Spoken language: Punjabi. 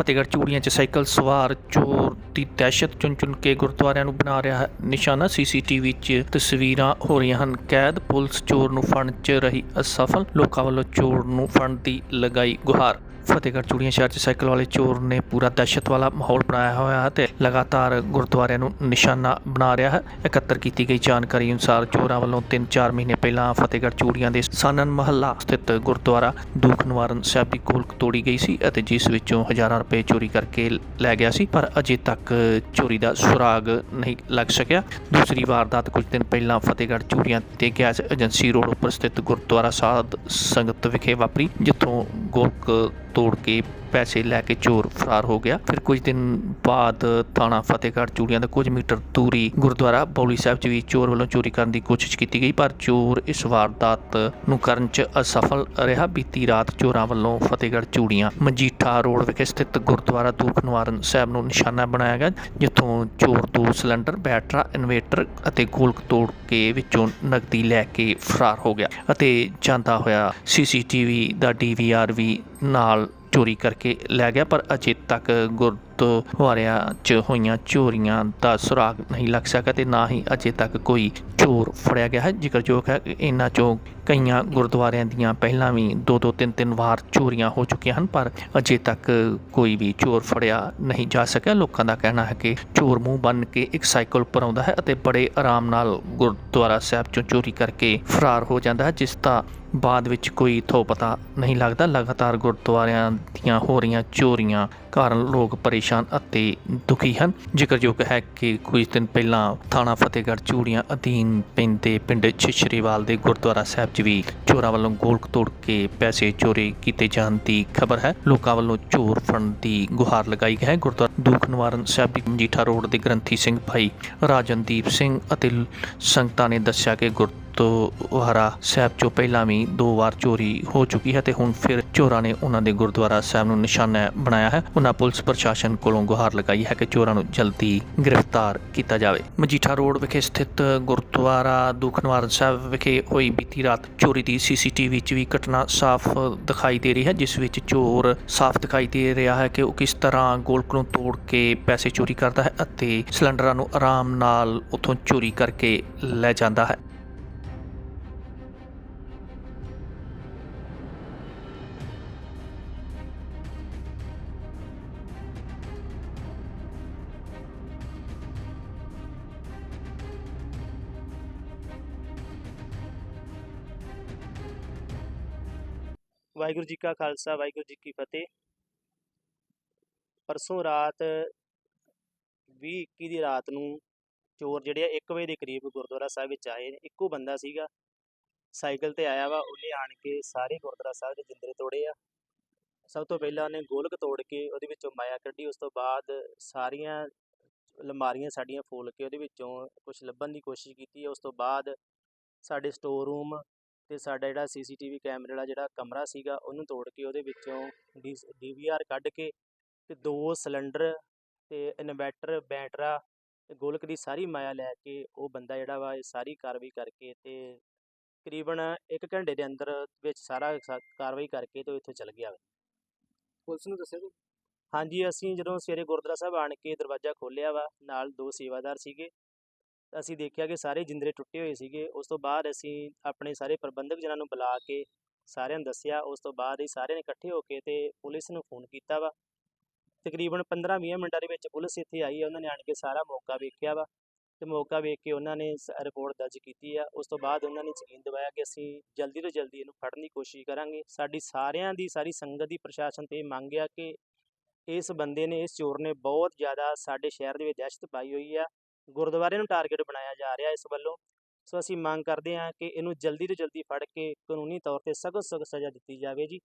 ਫਤਿਹਗੜ੍ਹ ਚੂੜੀਆਂ 'ਚ ਸਾਈਕਲ ਸਵਾਰ ਚੋਰ ਦੀ ਦਹਿਸ਼ਤ ਚੁਣ ਚੁਣ ਕੇ ਗੁਰਦੁਆਰਿਆਂ ਨੂੰ ਬਣਾ ਰਿਹਾ ਹੈ ਨਿਸ਼ਾਨਾ। ਸੀਸੀਟੀਵੀ 'ਚ ਤਸਵੀਰਾਂ ਹੋ ਰਹੀਆਂ ਹਨ। ਕੈਦ ਪੁਲਿਸ ਚੋਰ ਨੂੰ ਫੜਨ 'ਚ ਰਹੀ ਅਸਫਲ, ਲੋਕਾਂ ਵੱਲੋਂ ਚੋਰ ਨੂੰ ਫੜਨ ਦੀ ਲਗਾਈ ਗੁਹਾਰ। ਫਤਿਹਗੜ੍ਹ ਚੂੜੀਆਂ ਸ਼ਹਿਰ 'ਚ ਸਾਈਕਲ ਵਾਲੇ ਚੋਰ ਨੇ ਪੂਰਾ ਦਹਿਸ਼ਤ ਵਾਲਾ ਮਾਹੌਲ ਬਣਾਇਆ ਹੋਇਆ ਹੈ ਤੇ ਲਗਾਤਾਰ ਗੁਰਦੁਆਰਿਆਂ ਨੂੰ ਨਿਸ਼ਾਨਾ ਬਣਾ ਰਿਹਾ ਹੈ। ਇਕੱਤਰ ਕੀਤੀ ਗਈ ਜਾਣਕਾਰੀ ਅਨੁਸਾਰ ਚੋਰਾਂ ਵੱਲੋਂ 3-4 ਮਹੀਨੇ ਪਹਿਲਾਂ ਫਤਿਹਗੜ੍ਹ ਚੂੜੀਆਂ ਦੇ ਸਾਨਨ ਮਹੱਲਾ ਸਥਿਤ ਗੁਰਦੁਆਰਾ ਦੁੱਖ ਨਿਵਾਰਨ ਸਾਹਿਬ ਦੀ ਗੋਲਕ ਤੋੜੀ ਗਈ ਸੀ ਅਤੇ ਜਿਸ ਵਿੱਚੋਂ ਹਜ਼ਾਰਾਂ ਰੁਪਏ ਚੋਰੀ ਕਰਕੇ ਲੈ ਗਿਆ ਸੀ, ਪਰ ਅਜੇ ਤੱਕ ਚੋਰੀ ਦਾ ਸੁਰਾਗ ਨਹੀਂ ਲੱਗ ਸਕਿਆ। ਦੂਸਰੀ ਵਾਰਦਾਤ ਕੁਝ ਦਿਨ ਪਹਿਲਾਂ ਫਤਿਹਗੜ੍ਹ ਚੂੜੀਆਂ ਤੇ ਗੈਸ ਏਜੰਸੀ ਰੋਡ ਉੱਪਰ ਸਥਿਤ ਗੁਰਦੁਆਰਾ ਸਾਧ ਸੰਗਤ ਵਿਖੇ ਵਾਪਰੀ, ਜਿੱਥੋਂ ਗੋਲਕ ਤੋੜ ਕੇ ਪੈਸੇ ਲੈ ਕੇ ਚੋਰ ਫਰਾਰ ਹੋ ਗਿਆ। ਫਿਰ ਕੁਝ ਦਿਨ ਬਾਅਦ ਥਾਣਾ ਫਤਿਹਗੜ੍ਹ ਚੂੜੀਆਂ ਦੇ ਕੁਝ ਮੀਟਰ ਦੂਰੀ ਗੁਰਦੁਆਰਾ ਬੌਲੀ ਸਾਹਿਬ 'ਚ ਵੀ ਚੋਰ ਵੱਲੋਂ ਚੋਰੀ ਕਰਨ ਦੀ ਕੋਸ਼ਿਸ਼ ਕੀਤੀ ਗਈ, ਪਰ ਚੋਰ ਇਸ ਵਾਰਦਾਤ ਨੂੰ ਕਰਨ 'ਚ ਅਸਫਲ ਰਿਹਾ। ਬੀਤੀ ਰਾਤ ਚੋਰਾਂ ਵੱਲੋਂ ਫਤਿਹਗੜ੍ਹ ਚੂੜੀਆਂ ਮਜੀਠਾ ਰੋਡ ਵਿਖੇ ਸਥਿਤ ਗੁਰਦੁਆਰਾ ਦੂਖ ਨਿਵਾਰਨ ਸਾਹਿਬ ਨੂੰ ਨਿਸ਼ਾਨਾ ਬਣਾਇਆ ਗਿਆ, ਜਿੱਥੋਂ ਚੋਰ ਦੋ ਸਿਲੰਡਰ, ਬੈਟਰਾ, ਇਨਵੇਟਰ ਅਤੇ ਗੋਲਕ ਤੋੜ ਕੇ ਵਿੱਚੋਂ ਨਕਦੀ ਲੈ ਕੇ ਫਰਾਰ ਹੋ ਗਿਆ ਅਤੇ ਜਾਂਦਾ ਹੋਇਆ ਸੀਸੀਟੀਵੀ ਦਾ ਡੀਵੀਆਰ ਵੀ ਨਾਲ ਚੋਰੀ ਕਰਕੇ ਲੈ ਗਿਆ ਪਰ ਅਜੇ ਤੱਕ ਗੁਰ ਗੁਰਦੁਆਰਿਆਂ 'ਚ ਹੋਈਆਂ ਚੋਰੀਆਂ ਦਾ ਸੁਰਾਗ ਨਹੀਂ ਲੱਗ ਸਕਿਆ ਤੇ ਨਾ ਹੀ ਅਜੇ ਤੱਕ ਕੋਈ ਚੋਰ ਫੜਿਆ ਗਿਆ ਹੈ। ਜ਼ਿਕਰਯੋਗ ਹੈ ਕਿ ਇਹਨਾਂ 'ਚੋਂ ਕਈਆਂ ਗੁਰਦੁਆਰਿਆਂ ਦੀਆਂ ਪਹਿਲਾਂ ਵੀ ਦੋ ਦੋ ਤਿੰਨ ਤਿੰਨ ਵਾਰ ਚੋਰੀਆਂ ਹੋ ਚੁੱਕੀਆਂ ਹਨ, ਪਰ ਅਜੇ ਤੱਕ ਕੋਈ ਵੀ ਚੋਰ ਫੜਿਆ ਨਹੀਂ ਜਾ ਸਕਿਆ। ਲੋਕਾਂ ਦਾ ਕਹਿਣਾ ਹੈ ਕਿ ਚੋਰ ਮੂੰਹ ਬੰਨ ਕੇ ਇੱਕ ਸਾਈਕਲ ਉੱਪਰ ਆਉਂਦਾ ਹੈ ਅਤੇ ਬੜੇ ਆਰਾਮ ਨਾਲ ਗੁਰਦੁਆਰਾ ਸਾਹਿਬ 'ਚੋਂ ਚੋਰੀ ਕਰਕੇ ਫਰਾਰ ਹੋ ਜਾਂਦਾ ਹੈ, ਜਿਸ ਦਾ ਬਾਅਦ ਵਿੱਚ ਕੋਈ ਥੋ ਪਤਾ ਨਹੀਂ ਲੱਗਦਾ। ਲਗਾਤਾਰ ਗੁਰਦੁਆਰਿਆਂ ਦੀਆਂ ਹੋ ਰਹੀਆਂ ਚੋਰੀਆਂ ਕਾਰਨ ਲੋਕ ਪਰੇਸ਼ਾਨ ਅਤੇ ਦੁਖੀ ਹਨ। ਜ਼ਿਕਰਯੋਗ ਹੈ ਕਿ ਕੁਝ ਦਿਨ ਪਹਿਲਾਂ ਥਾਣਾ ਫਤਿਹਗੜ੍ਹ ਚੂੜੀਆਂ ਅਧੀਨ ਪੈਂਦੇ ਪਿੰਡ ਛਿਛਰੀਵਾਲ ਦੇ ਗੁਰਦੁਆਰਾ ਸਾਹਿਬ 'ਚ ਵੀ ਚੋਰਾਂ ਵੱਲੋਂ ਗੋਲਕ ਤੋੜ ਕੇ ਪੈਸੇ ਚੋਰੀ ਕੀਤੇ ਜਾਣ ਦੀ ਖਬਰ ਹੈ। ਲੋਕਾਂ ਵੱਲੋਂ ਚੋਰ ਫੜਨ ਦੀ ਗੁਹਾਰ ਲਗਾਈ ਗਈ ਹੈ। ਗੁਰਦੁਆਰਾ ਦੁੱਖ ਨਿਵਾਰਨ ਸਾਹਿਬ ਦੀ ਮਜੀਠਾ ਰੋਡ ਦੇ ਗ੍ਰੰਥੀ ਸਿੰਘ ਭਾਈ ਰਾਜਨਦੀਪ ਸਿੰਘ ਅਤੇ ਸੰਗਤਾਂ ਨੇ ਦੱਸਿਆ ਕਿ ਗੁਰ ਗੁਰਦੁਆਰਾ ਸਾਹਿਬ ਚੋਂ ਪਹਿਲਾਂ ਵੀ ਦੋ ਵਾਰ ਚੋਰੀ ਹੋ ਚੁੱਕੀ ਹੈ ਤੇ ਹੁਣ ਫਿਰ ਚੋਰਾਂ ਨੇ ਉਹਨਾਂ ਦੇ ਗੁਰਦੁਆਰਾ ਸਾਹਿਬ ਨੂੰ ਨਿਸ਼ਾਨਾ ਬਣਾਇਆ ਹੈ। ਉਹਨਾਂ ਪੁਲਿਸ ਪ੍ਰਸ਼ਾਸਨ ਕੋਲੋਂ ਗੁਹਾਰ ਲਗਾਈ ਹੈ ਕਿ ਚੋਰਾਂ ਨੂੰ ਜਲਦੀ ਗ੍ਰਿਫਤਾਰ ਕੀਤਾ ਜਾਵੇ। ਮਜੀਠਾ ਰੋਡ ਵਿਖੇ ਸਥਿਤ ਗੁਰਦੁਆਰਾ ਦੁਖਨਵਾਰਨ ਸਾਹਿਬ ਵਿਖੇ ਹੋਈ ਬੀਤੀ ਰਾਤ ਚੋਰੀ ਦੀ ਸੀਸੀਟੀਵੀ 'ਚ ਵੀ ਘਟਨਾ ਸਾਫ਼ ਦਿਖਾਈ ਦੇ ਰਹੀ ਹੈ, ਜਿਸ ਵਿੱਚ ਚੋਰ ਸਾਫ਼ ਦਿਖਾਈ ਦੇ ਰਿਹਾ ਹੈ ਕਿ ਉਹ ਕਿਸ ਤਰ੍ਹਾਂ ਗੋਲਕ ਨੂੰ ਤੋੜ ਕੇ ਪੈਸੇ ਚੋਰੀ ਕਰਦਾ ਹੈ ਅਤੇ ਸਿਲੰਡਰਾਂ ਨੂੰ ਆਰਾਮ ਨਾਲ ਉੱਥੋਂ ਚੋਰੀ ਕਰਕੇ ਲੈ ਜਾਂਦਾ ਹੈ। ਵਾਹਿਗੁਰੂ ਜੀ ਕਾ ਖਾਲਸਾ, ਵਾਹਿਗੁਰੂ ਜੀ ਕੀ ਫਤਿਹ। ਪਰਸੋਂ ਰਾਤ 20:21 ਦੀ ਰਾਤ ਨੂੰ ਚੋਰ ਜਿਹੜੇ ਆ 1 ਵਜੇ ਦੇ ਕਰੀਬ ਗੁਰਦੁਆਰਾ ਸਾਹਿਬ ਵਿੱਚ ਆਏ। ਇੱਕੋ ਬੰਦਾ ਸੀਗਾ, ਸਾਈਕਲ ਤੇ ਆਇਆ ਵਾ, ਉਹਨੇ ਆਣ ਕੇ ਸਾਰੇ ਗੁਰਦੁਆਰਾ ਸਾਹਿਬ ਦੇ ਜਿੰਦਰੇ ਤੋੜੇ ਆ। ਸਭ ਤੋਂ ਪਹਿਲਾਂ ਉਹਨੇ ਗੋਲਕ ਤੋੜ ਕੇ ਉਹਦੇ ਵਿੱਚੋਂ ਮਾਇਆ ਕੱਢੀ, ਉਸ ਤੋਂ ਬਾਅਦ ਸਾਰੀਆਂ ਅਲਮਾਰੀਆਂ ਸਾਡੀਆਂ ਫੋਲ ਕੇ ਉਹਦੇ ਵਿੱਚੋਂ ਕੁਝ ਲੱਭਣ ਦੀ ਕੋਸ਼ਿਸ਼ ਕੀਤੀ। ਉਸ ਤੋਂ ਬਾਅਦ ਸਾਡੇ ਸਟੋਰ ਰੂਮ ਤੇ ਸਾਡਾ ਜਿਹੜਾ ਸੀਸੀਟੀਵੀ ਕੈਮਰੇ ਵਾਲਾ ਜਿਹੜਾ ਕਮਰਾ ਸੀਗਾ ਉਹਨੂੰ ਤੋੜ ਕੇ ਉਹਦੇ ਵਿੱਚੋਂ ਡੀਵੀਆਰ ਕੱਢ ਕੇ ਤੇ ਦੋ ਸਿਲੰਡਰ ਤੇ ਇਨਵੈਟਰ ਬੈਟਰਾ ਤੇ ਗੋਲਕ ਦੀ ਸਾਰੀ ਮਾਇਆ ਲੈ ਕੇ ਉਹ ਬੰਦਾ ਜਿਹੜਾ ਵਾ ਇਹ ਸਾਰੀ ਕਾਰਵਾਈ ਕਰਕੇ ਤੇ ਤਕਰੀਬਨ 1 ਘੰਟੇ ਦੇ ਅੰਦਰ ਵਿੱਚ ਸਾਰਾ ਕਾਰਵਾਈ ਕਰਕੇ ਤੇ ਇੱਥੋਂ ਚਲ ਗਿਆ। ਪੁਲਿਸ ਨੂੰ ਦੱਸਿਆ ਹਾਂਜੀ ਅਸੀਂ ਜਦੋਂ ਸਵੇਰੇ ਗੁਰਦੁਆਰਾ ਸਾਹਿਬ ਆਣ ਕੇ ਦਰਵਾਜ਼ਾ ਖੋਲ੍ਹਿਆ ਵਾ ਨਾਲ ਦੋ ਸੇਵਾਦਾਰ ਸੀਗੇ ਅਸੀਂ ਦੇਖਿਆ ਕਿ ਸਾਰੇ ਜਿੰਦਰੇ ਟੁੱਟੇ ਹੋਏ ਸੀਗੇ। ਉਸ ਤੋਂ ਬਾਅਦ ਅਸੀਂ ਆਪਣੇ ਸਾਰੇ ਪ੍ਰਬੰਧਕ ਜਨਾਂ ਨੂੰ ਬੁਲਾ ਕੇ ਸਾਰਿਆਂ ਨੂੰ ਦੱਸਿਆ। ਉਸ ਤੋਂ ਬਾਅਦ ਇਹ ਸਾਰਿਆਂ ਨੇ ਇਕੱਠੇ ਹੋ ਕੇ ਤੇ ਪੁਲਿਸ ਨੂੰ ਫੋਨ ਕੀਤਾ ਵਾ। ਤਕਰੀਬਨ 15-20 ਮਿੰਟਾਂ ਦੇ ਵਿੱਚ ਪੁਲਿਸ ਇੱਥੇ ਆਈ ਹੈ ਉਹਨਾਂ ਨੇ ਆਣ ਕੇ ਸਾਰਾ ਮੌਕਾ ਵੇਖਿਆ ਵਾ ਤੇ ਮੌਕਾ ਵੇਖ ਕੇ ਉਹਨਾਂ ਨੇ ਰਿਪੋਰਟ ਦਰਜ ਕੀਤੀ ਆ। ਉਸ ਤੋਂ ਬਾਅਦ ਉਹਨਾਂ ਨੇ ਯਕੀਨ ਦਿਵਾਇਆ ਕਿ ਅਸੀਂ ਜਲਦੀ ਤੋਂ ਜਲਦੀ ਇਹਨੂੰ ਫੜਨ ਦੀ ਕੋਸ਼ਿਸ਼ ਕਰਾਂਗੇ। ਸਾਡੀ ਸਾਰਿਆਂ ਦੀ, ਸਾਰੀ ਸੰਗਤ ਦੀ ਪ੍ਰਸ਼ਾਸਨ ਤੇ ਇਹ ਮੰਗ ਆ ਕਿ ਇਸ ਬੰਦੇ ਨੇ, ਇਸ ਚੋਰ ਨੇ ਬਹੁਤ ਜ਼ਿਆਦਾ ਸਾਡੇ ਸ਼ਹਿਰ ਦੇ ਵਿੱਚ ਦਹਿਸ਼ਤ ਪਾਈ ਹੋਈ ਆ। ਗੁਰਦੁਆਰੇ ਨੂੰ ਟਾਰਗੇਟ ਬਣਾਇਆ ਜਾ ਰਿਹਾ ਇਸ ਵੱਲੋਂ। ਸੋ ਅਸੀਂ ਮੰਗ ਕਰਦੇ ਹਾਂ ਕਿ ਇਹਨੂੰ ਜਲਦੀ ਤੋਂ ਜਲਦੀ ਫੜ ਕੇ ਕਾਨੂੰਨੀ ਤੌਰ ਤੇ ਸਖਤ ਸਖਤ ਸਜ਼ਾ ਦਿੱਤੀ ਜਾਵੇ ਜੀ।